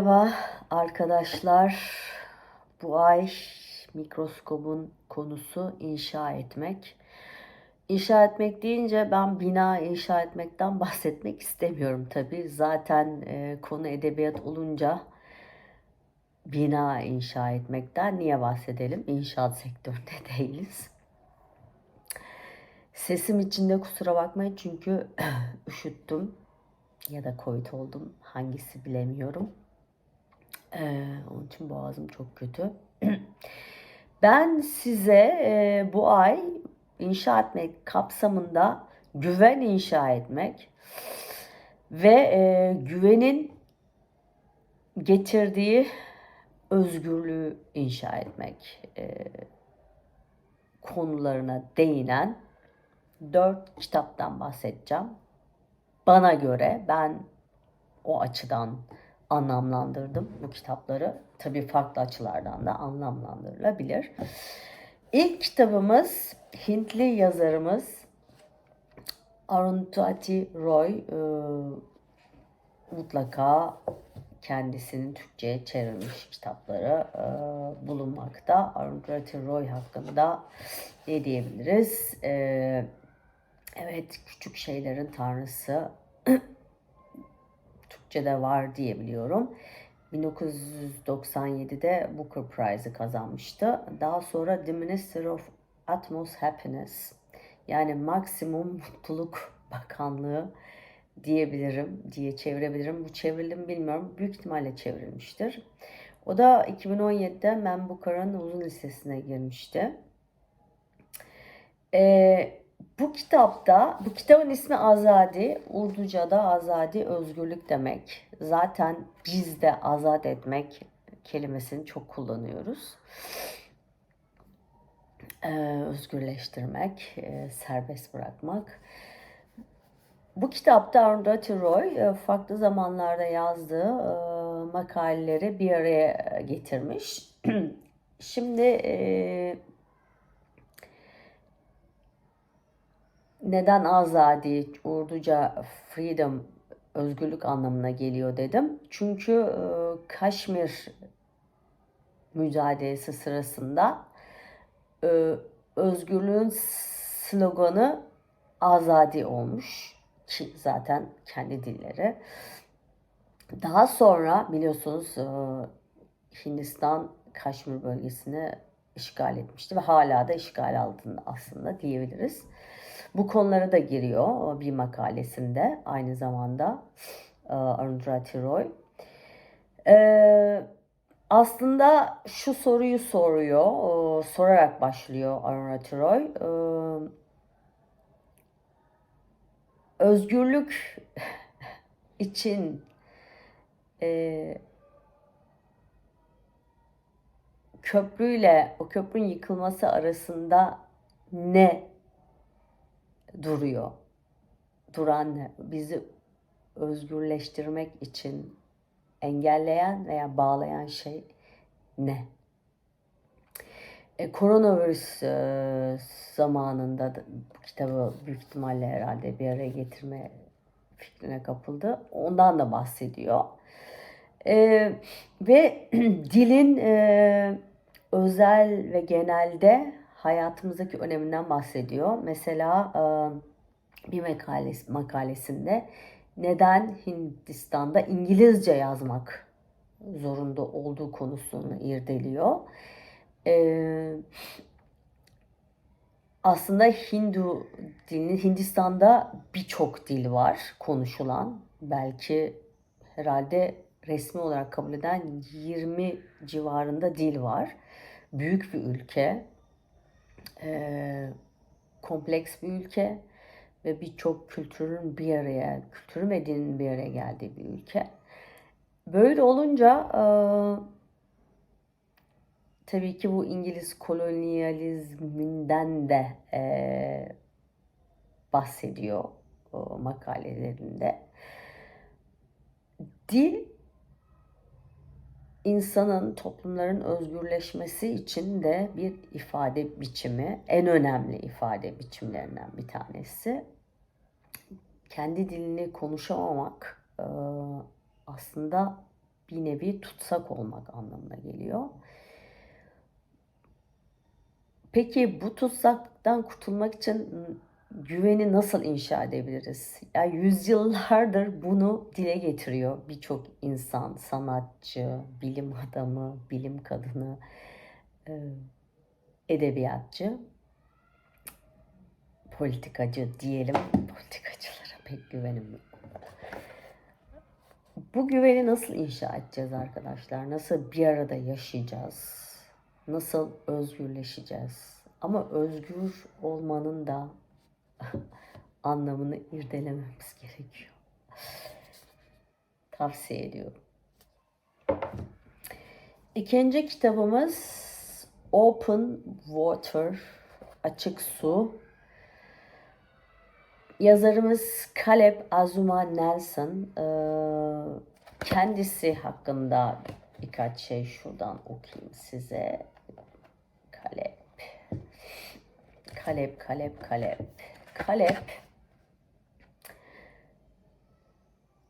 Merhaba arkadaşlar. Bu ay mikroskobun konusu inşa etmek. İnşa etmek deyince ben bina inşa etmekten bahsetmek istemiyorum tabii. Zaten e, konu edebiyat olunca bina inşa etmekten niye bahsedelim? İnşaat sektöründe değiliz. Sesim içinde kusura bakmayın çünkü üşüttüm ya da covid oldum. Hangisi bilemiyorum. Ee, onun için boğazım çok kötü. Ben size e, bu ay inşa etmek kapsamında güven inşa etmek ve e, güvenin getirdiği özgürlüğü inşa etmek e, konularına değinen dört kitaptan bahsedeceğim. Bana göre ben o açıdan anlamlandırdım bu kitapları. Tabii farklı açılardan da anlamlandırılabilir. İlk kitabımız Hintli yazarımız Arundhati Roy. Ee, mutlaka kendisinin Türkçe'ye çevrilmiş kitapları e, bulunmakta. Arundhati Roy hakkında ne diyebiliriz? Ee, evet, küçük şeylerin tanrısı Türkçe'de var diyebiliyorum. 1997'de Booker Prize'ı kazanmıştı. Daha sonra The Minister of Utmost Happiness yani maksimum mutluluk bakanlığı diyebilirim diye çevirebilirim. Bu çevrildi mi bilmiyorum. Büyük ihtimalle çevrilmiştir. O da 2017'de Man Booker'ın uzun listesine girmişti. Ee, bu kitapta, bu kitabın ismi Azadi, Urduca'da Azadi özgürlük demek. Zaten biz de azat etmek kelimesini çok kullanıyoruz. Ee, özgürleştirmek, e, serbest bırakmak. Bu kitapta Arundhati Roy e, farklı zamanlarda yazdığı e, makaleleri bir araya getirmiş. Şimdi e, neden azadi, Urduca freedom, özgürlük anlamına geliyor dedim. Çünkü e, Kaşmir mücadelesi sırasında e, özgürlüğün sloganı azadi olmuş ki zaten kendi dilleri. Daha sonra biliyorsunuz e, Hindistan Kaşmir bölgesini işgal etmişti ve hala da işgal altında aslında diyebiliriz. Bu konulara da giriyor bir makalesinde aynı zamanda e, Arundhati Roy. Ee, aslında şu soruyu soruyor, sorarak başlıyor Arundhati Roy. Ee, özgürlük için e, köprüyle o köprünün yıkılması arasında ne duruyor? Duran? Bizi özgürleştirmek için engelleyen veya bağlayan şey ne? E, koronavirüs e, zamanında da, bu kitabı büyük ihtimalle herhalde bir araya getirme fikrine kapıldı. Ondan da bahsediyor. E, ve dilin e, özel ve genelde hayatımızdaki öneminden bahsediyor. Mesela bir makalesi, makalesinde neden Hindistan'da İngilizce yazmak zorunda olduğu konusunu irdeliyor. Aslında Hindu dilini Hindistan'da birçok dil var konuşulan. Belki herhalde resmi olarak kabul eden 20 civarında dil var. Büyük bir ülke. Ee, kompleks bir ülke ve birçok kültürün bir araya, kültürün ve dinin bir araya geldiği bir ülke. Böyle olunca e, tabii ki bu İngiliz kolonyalizminden de e, bahsediyor o makalelerinde. Dil insanın, toplumların özgürleşmesi için de bir ifade biçimi, en önemli ifade biçimlerinden bir tanesi. Kendi dilini konuşamamak e, aslında bir nevi tutsak olmak anlamına geliyor. Peki bu tutsaktan kurtulmak için güveni nasıl inşa edebiliriz? Ya yüzyıllardır bunu dile getiriyor birçok insan, sanatçı, bilim adamı, bilim kadını, e, edebiyatçı, politikacı diyelim. Politikacılara pek güvenim yok. Bu güveni nasıl inşa edeceğiz arkadaşlar? Nasıl bir arada yaşayacağız? Nasıl özgürleşeceğiz? Ama özgür olmanın da anlamını irdelememiz gerekiyor. Tavsiye ediyorum. İkinci kitabımız Open Water, Açık Su. Yazarımız Caleb Azuma Nelson. Ee, kendisi hakkında birkaç şey şuradan okuyayım size. Caleb. Caleb, Caleb, Caleb. Caleb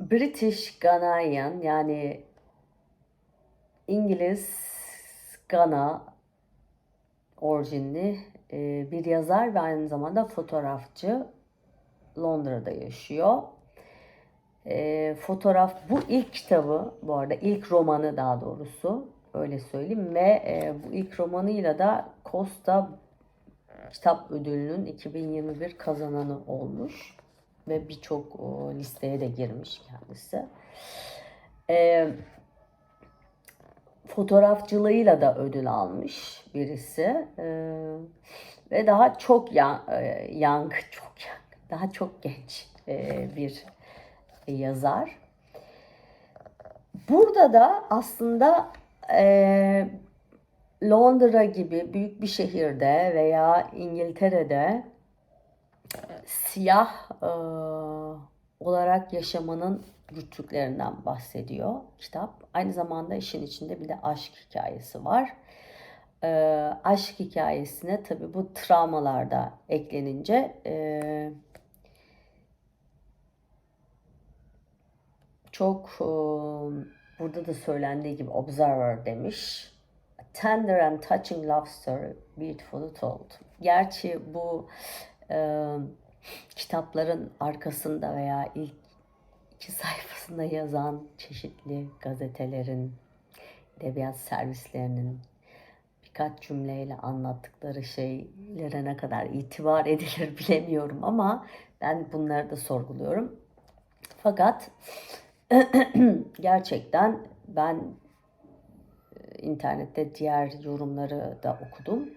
British Ghanaian yani İngiliz Gana orijinli e, bir yazar ve aynı zamanda fotoğrafçı. Londra'da yaşıyor. E, fotoğraf bu ilk kitabı bu arada ilk romanı daha doğrusu öyle söyleyeyim ve e, bu ilk romanıyla da Costa Kitap Ödülü'nün 2021 kazananı olmuş ve birçok listeye de girmiş kendisi. E, fotoğrafçılığıyla da ödül almış birisi e, ve daha çok young, young çok young, daha çok genç e, bir yazar. Burada da aslında e, Londra gibi büyük bir şehirde veya İngiltere'de siyah e, olarak yaşamanın güçlüklerinden bahsediyor kitap. Aynı zamanda işin içinde bir de aşk hikayesi var. E, aşk hikayesine tabi bu travmalar da eklenince e, çok e, burada da söylendiği gibi observer demiş tender and touching love story, beautifully told. Gerçi bu e, kitapların arkasında veya ilk iki sayfasında yazan çeşitli gazetelerin, edebiyat servislerinin birkaç cümleyle anlattıkları şeylere ne kadar itibar edilir bilemiyorum ama ben bunları da sorguluyorum. Fakat gerçekten ben internette diğer yorumları da okudum.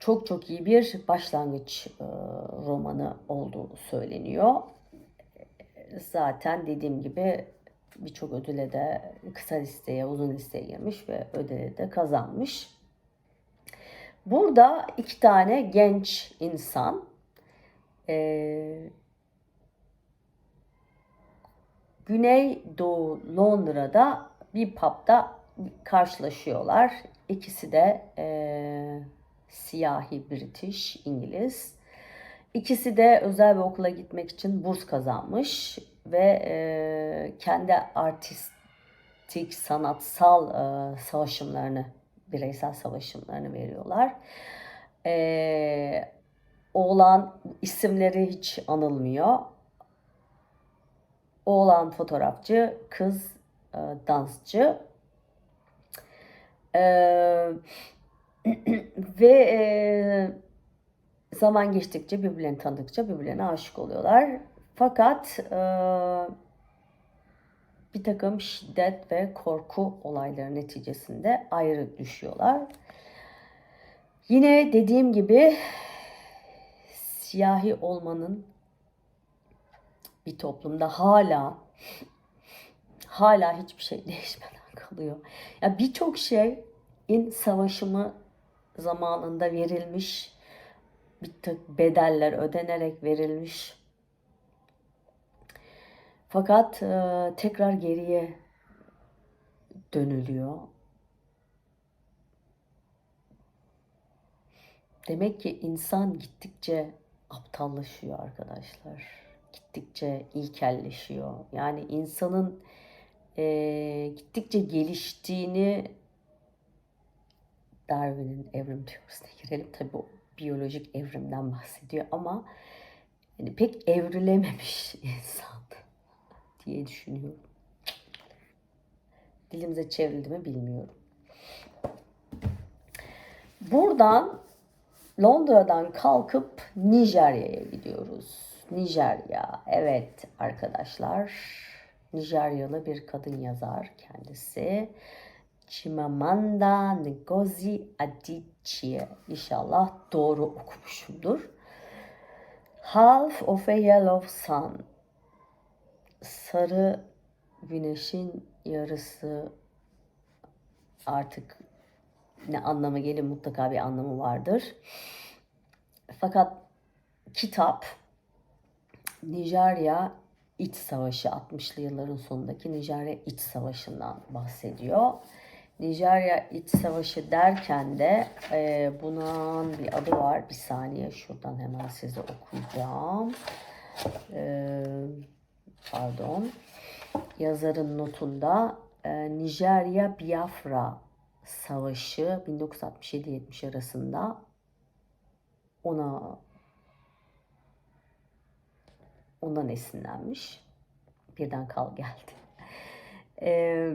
Çok çok iyi bir başlangıç e, romanı olduğu söyleniyor. Zaten dediğim gibi birçok ödüle de kısa listeye, uzun listeye girmiş ve ödüle de kazanmış. Burada iki tane genç insan e, Güneydoğu Londra'da bir pub'da karşılaşıyorlar. İkisi de e, siyahi British, İngiliz. İkisi de özel bir okula gitmek için burs kazanmış ve e, kendi artistik, sanatsal e, savaşımlarını, bireysel savaşımlarını veriyorlar. E, oğlan isimleri hiç anılmıyor. Oğlan fotoğrafçı, kız e, dansçı. Ve e, zaman geçtikçe birbirlerini tanıdıkça birbirlerine aşık oluyorlar. Fakat e, bir takım şiddet ve korku olayları neticesinde ayrı düşüyorlar. Yine dediğim gibi siyahi olmanın bir toplumda hala hala hiçbir şey değişmeden kalıyor. Ya birçok şey in savaşımı zamanında verilmiş, bir tık bedeller ödenerek verilmiş. Fakat e, tekrar geriye dönülüyor. Demek ki insan gittikçe aptallaşıyor arkadaşlar. Gittikçe ilkelleşiyor. Yani insanın e, gittikçe geliştiğini Darwin'in evrim teorisine girelim. Tabii o biyolojik evrimden bahsediyor ama yani pek evrilememiş insan diye düşünüyorum. Dilimize çevrildi mi bilmiyorum. Buradan Londra'dan kalkıp Nijerya'ya gidiyoruz. Nijerya. Evet arkadaşlar. Nijeryalı bir kadın yazar kendisi. Chimamanda Ngozi Adichie. İnşallah doğru okumuşumdur. Half of a Yellow Sun. Sarı güneşin yarısı artık ne anlamı gelir mutlaka bir anlamı vardır. Fakat kitap Nijerya İç Savaşı 60'lı yılların sonundaki Nijerya İç Savaşı'ndan bahsediyor. Nijerya İç Savaşı derken de e, bunun bir adı var. Bir saniye şuradan hemen size okuyacağım. E, pardon. Yazarın notunda e, Nijerya Biafra Savaşı 1967-70 arasında ona ondan esinlenmiş. Birden kal geldi. Ee,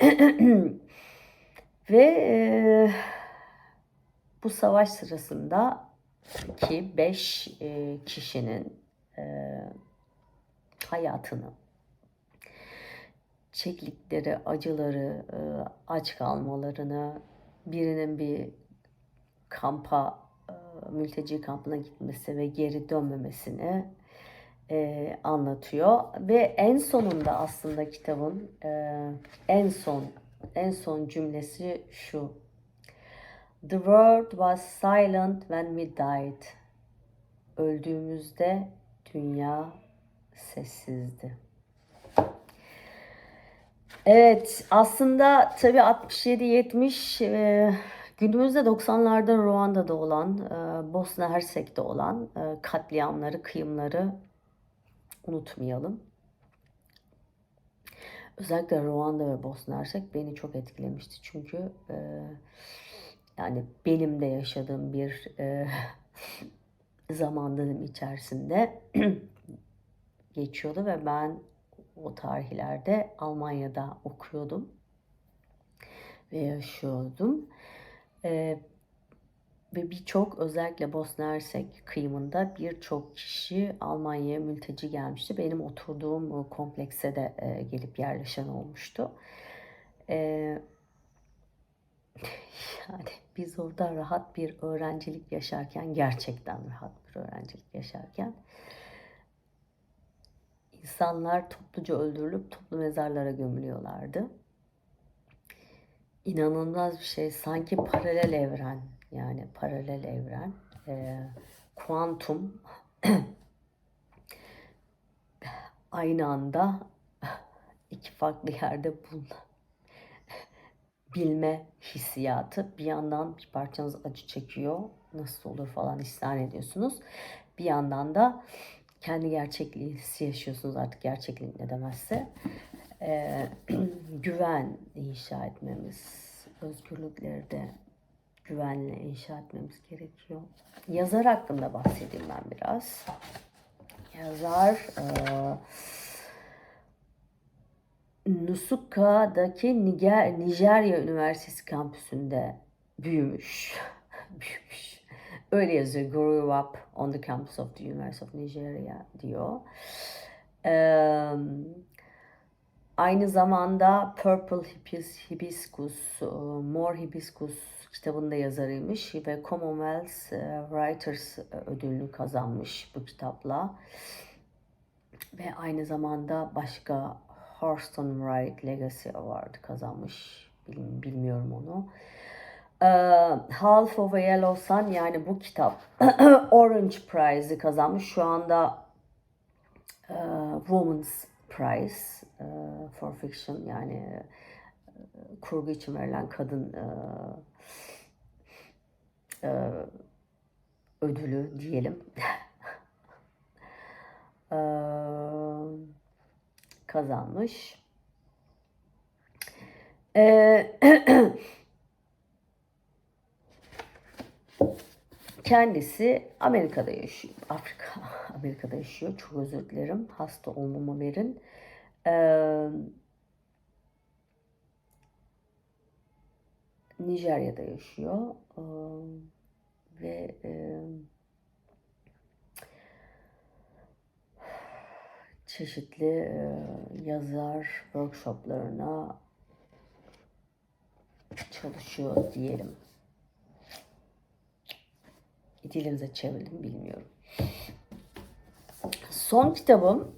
ve e, bu savaş sırasında ki beş e, kişinin e, hayatını çektikleri acıları, e, aç kalmalarını, birinin bir kampa, mülteci kampına gitmesi ve geri dönmemesini e, anlatıyor. Ve en sonunda aslında kitabın en son en son cümlesi şu. The world was silent when we died. Öldüğümüzde dünya sessizdi. Evet aslında tabii 67-70 e, günümüzde 90'larda Ruanda'da olan, e, Bosna Hersek'te olan e, katliamları, kıyımları unutmayalım. Özellikle Ruanda ve Bosna Hersek beni çok etkilemişti. Çünkü e, yani benim de yaşadığım bir e, zaman dilimi içerisinde geçiyordu ve ben o tarihlerde Almanya'da okuyordum ve yaşıyordum. Ve birçok özellikle Bosna Hersek kıyımında birçok kişi Almanya'ya mülteci gelmişti. Benim oturduğum komplekse de e, gelip yerleşen olmuştu. E, yani biz orada rahat bir öğrencilik yaşarken, gerçekten rahat bir öğrencilik yaşarken insanlar topluca öldürülüp toplu mezarlara gömülüyorlardı. İnanılmaz bir şey. Sanki paralel evren. Yani paralel evren. E, kuantum aynı anda iki farklı yerde bulunan bilme hissiyatı. Bir yandan bir parçanız acı çekiyor. Nasıl olur falan isyan ediyorsunuz. Bir yandan da kendi gerçekliği yaşıyorsunuz artık gerçeklik ne demezse. Ee, güven inşa etmemiz, özgürlükleri de güvenle inşa etmemiz gerekiyor. Yazar hakkında bahsedeyim ben biraz. Yazar e, Nusuka'daki Niger, Nijerya Üniversitesi kampüsünde büyümüş. büyümüş. Öyle yazıyor. Grew up on the campus of the University of Nigeria diyor. Ee, aynı zamanda Purple Hibis, Hibiscus, More Hibiscus kitabında yazarıymış ve Commonwealth Writers ödülünü kazanmış bu kitapla. Ve aynı zamanda başka Horston Wright Legacy Award kazanmış. Bilmiyorum onu. Half of a Yellow Sun yani bu kitap Orange Prize'ı kazanmış. Şu anda Women's Prize uh, for Fiction yani uh, kurgu için verilen kadın uh, ödülü diyelim. kazanmış. Ee, kendisi Amerika'da yaşıyor. Afrika, Amerika'da yaşıyor. Çok özür dilerim. Hasta olmama verin. Ee, Nijerya'da yaşıyor. Ee, ve e, çeşitli e, yazar workshoplarına çalışıyor diyelim. Dilimize çevirdim bilmiyorum. Son kitabım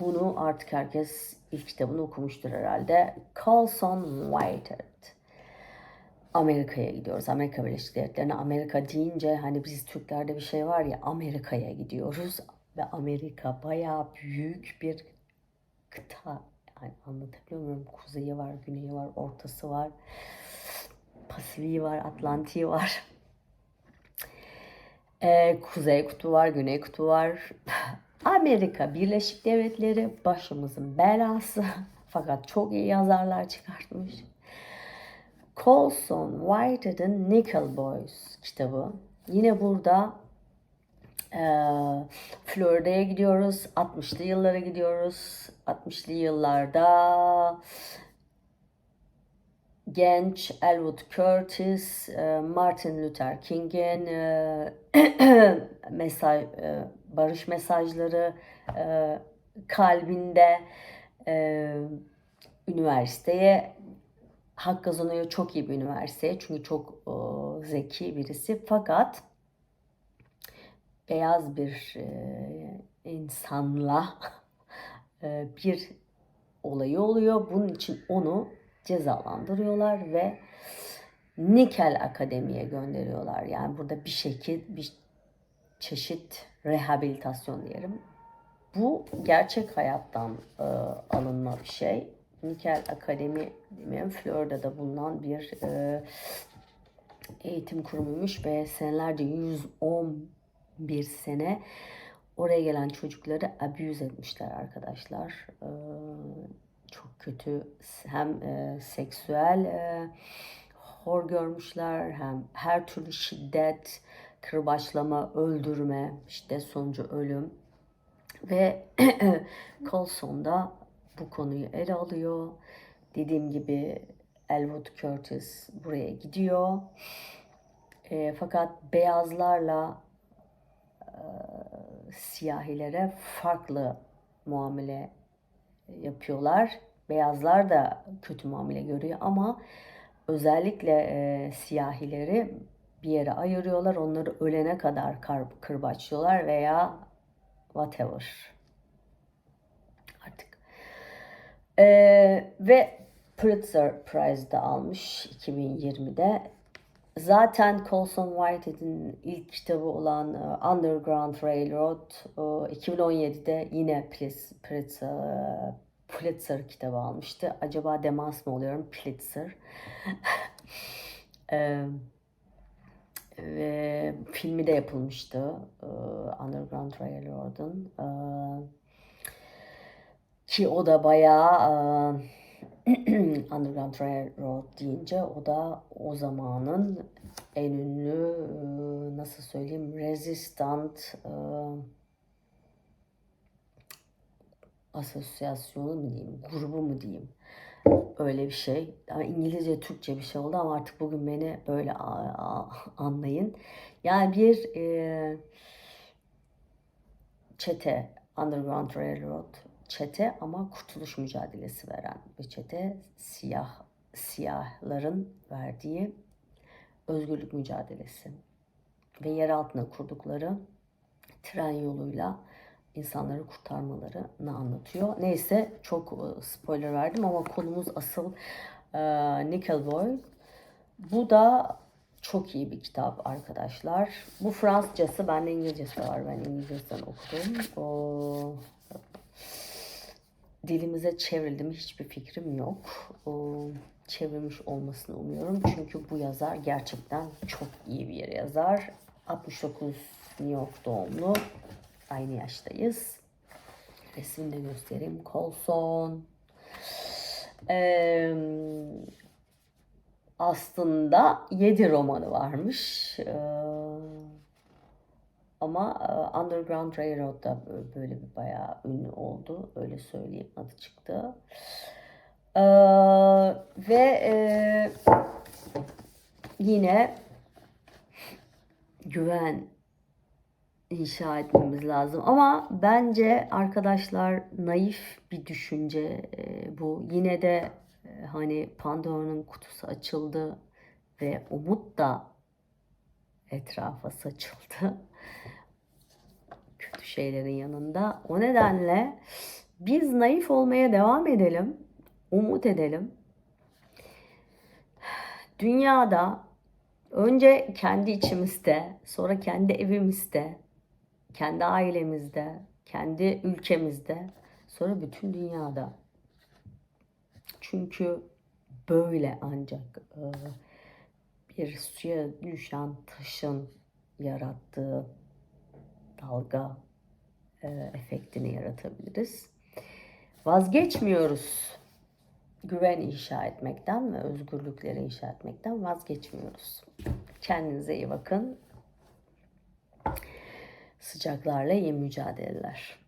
bunu artık herkes ilk kitabını okumuştur herhalde. Colson Whitehead. Amerika'ya gidiyoruz. Amerika Birleşik Devletleri'ne. Amerika deyince hani biz Türklerde bir şey var ya Amerika'ya gidiyoruz. Ve Amerika bayağı büyük bir kıta. Yani anlatabiliyor muyum? Kuzeyi var, güneyi var, ortası var. Pasifiği var, Atlantik'i var. Ee, Kuzey Kutbu var, Güney Kutbu var. Amerika Birleşik Devletleri başımızın belası. Fakat çok iyi yazarlar çıkartmış. Colson Whitehead'ın Nickel Boys kitabı. Yine burada e, Florida'ya gidiyoruz. 60'lı yıllara gidiyoruz. 60'lı yıllarda genç Elwood Curtis, e, Martin Luther King'in e, mesaj, e, barış mesajları kalbinde üniversiteye hak kazanıyor. Çok iyi bir üniversiteye. Çünkü çok zeki birisi. Fakat beyaz bir insanla bir olayı oluyor. Bunun için onu cezalandırıyorlar ve Nikel Akademi'ye gönderiyorlar. Yani burada bir şekil, bir çeşit rehabilitasyon diyelim. Bu gerçek hayattan e, alınma bir şey. Nikel Akademi demeyelim, Florida'da bulunan bir e, eğitim kurumuymuş ve senelerce 111 sene oraya gelen çocukları abuse etmişler arkadaşlar. E, çok kötü hem e, seksüel e, hor görmüşler hem her türlü şiddet, kırbaçlama, öldürme, şiddet sonucu ölüm ve Colson da bu konuyu ele alıyor. Dediğim gibi Elwood Curtis buraya gidiyor. E, fakat beyazlarla e, siyahilere farklı muamele yapıyorlar. Beyazlar da kötü muamele görüyor ama özellikle e, siyahileri bir yere ayırıyorlar. Onları ölene kadar kar, kırbaçlıyorlar veya whatever. Artık. E, ve Pulitzer Prize'da almış 2020'de. Zaten Colson Whitehead'in ilk kitabı olan e, Underground Railroad e, 2017'de yine Pulitzer, Pulitzer kitabı almıştı. Acaba demans mı oluyorum? Pulitzer. e, ve filmi de yapılmıştı e, Underground Railroad'un. E, ki o da bayağı e, Underground Railroad deyince o da o zamanın en ünlü e, nasıl söyleyeyim resistant e, asosyasyonu mu diyeyim, grubu mu diyeyim. Öyle bir şey. Ama İngilizce, Türkçe bir şey oldu ama artık bugün beni böyle anlayın. Yani bir e, çete, Underground Railroad çete ama kurtuluş mücadelesi veren bir çete. Siyah, siyahların verdiği özgürlük mücadelesi. Ve yer altına kurdukları tren yoluyla insanları kurtarmalarını anlatıyor. Neyse çok e, spoiler verdim ama konumuz asıl e, Nickel Boy. Bu da çok iyi bir kitap arkadaşlar. Bu Fransızcası, bende İngilizcesi var. Ben İngilizcesinden okudum. O, dilimize çevrildi mi hiçbir fikrim yok. O, çevirmiş olmasını umuyorum. Çünkü bu yazar gerçekten çok iyi bir yazar. 69 New York doğumlu. Aynı yaştayız. resmini de göstereyim. Colson. Ee, aslında 7 romanı varmış. Ee, ama e, Underground Railroad'da bö- böyle bir bayağı ünlü oldu. Öyle söyleyeyim adı çıktı. Ee, ve e, yine güven inşa etmemiz lazım. Ama bence arkadaşlar naif bir düşünce e, bu. Yine de e, hani Pandora'nın kutusu açıldı ve umut da etrafa saçıldı. Kötü şeylerin yanında. O nedenle biz naif olmaya devam edelim. Umut edelim. Dünyada önce kendi içimizde, sonra kendi evimizde, kendi ailemizde, kendi ülkemizde, sonra bütün dünyada. Çünkü böyle ancak e, bir suya düşen taşın yarattığı dalga e, efektini yaratabiliriz. Vazgeçmiyoruz güven inşa etmekten ve özgürlükleri inşa etmekten vazgeçmiyoruz. Kendinize iyi bakın. Sıcaklarla iyi mücadeleler.